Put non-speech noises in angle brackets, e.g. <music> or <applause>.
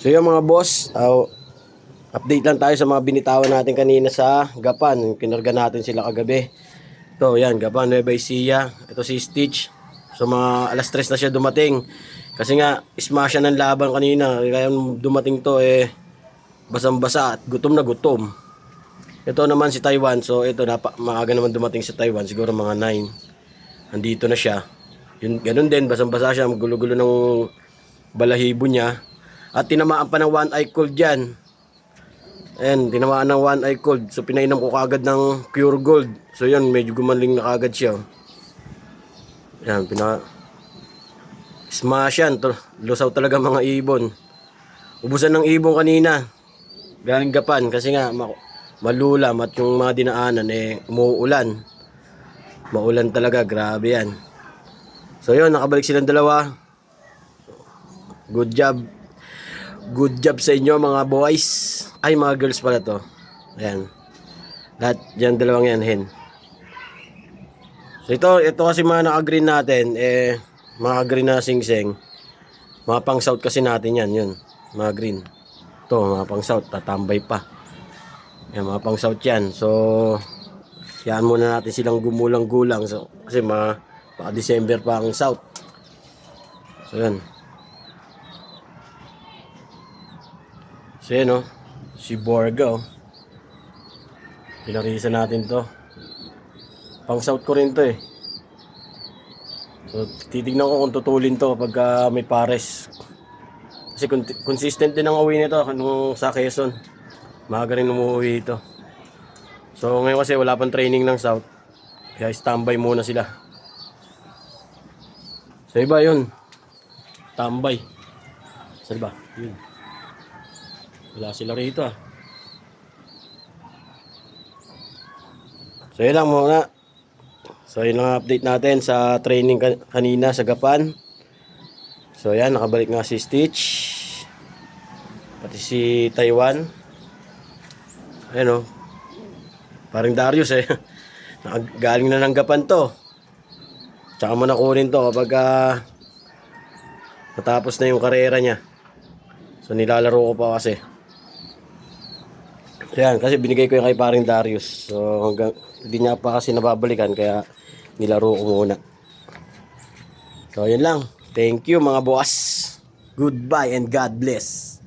So yung mga boss, uh, update lang tayo sa mga binitawan natin kanina sa Gapan. Kinarga natin sila kagabi. Ito, yan, Gapan, Nueva Ecija. Ito si Stitch. So mga alas 3 na siya dumating. Kasi nga, smash siya ng laban kanina. Kaya dumating to, eh, basang-basa at gutom na gutom. Ito naman si Taiwan. So ito, napa, maaga naman dumating sa Taiwan. Siguro mga 9. Andito na siya. Yun, ganun din, basang-basa siya. Gulo-gulo ng balahibo niya. At tinamaan pa ng one eye cold dyan. Ayan, tinamaan ng one eye cold. So pinainom ko kagad ng pure gold. So yun, medyo gumaling na kagad siya. Ayan, pina... Smash yan. Lusaw talaga mga ibon. Ubusan ng ibon kanina. Galing Gapan kasi nga ma- malulam at yung mga dinaanan eh umuulan. Maulan talaga, grabe yan. So yun, nakabalik silang dalawa. Good job. Good job sa inyo mga boys. Ay, mga girls pala to. Ayan. Lahat dyan dalawang yan, hen. So ito, ito kasi mga naka-green natin, eh, mga green na sing-sing. Mga pang south kasi natin yan, yun. Mga green. Ito, mga pang south, tatambay pa. Yan, mga pang south yan. So, yan muna natin silang gumulang-gulang. So, kasi mga, baka December pa ang south. So, yan. So, yan, oh. Si Borga, oh. Pinarisa natin to. Pang south ko rin to, eh. So, titignan ko kung tutulin to pagka may pares. Kasi con- consistent din ang uwi nito nung sa Quezon. Maaga rin umuwi ito. So, ngayon kasi wala pang training ng South. Kaya standby muna sila. Sa iba yun. Tambay. Sa iba? Yun. Wala sila rito ah. So yun lang muna. So yun lang ang update natin sa training kan- kanina sa Gapan. So yan, nakabalik nga si Stitch. Pati si Taiwan. Ayan o. Parang Darius eh. <laughs> Galing na ng Gapan to. Tsaka mo na kunin to kapag ah, natapos na yung karera niya. So nilalaro ko pa kasi. Yan, kasi binigay ko yung kay paring Darius. So hanggang hindi niya pa kasi nababalikan kaya nilaro ko muna. So yun lang. Thank you mga boss. Goodbye and God bless.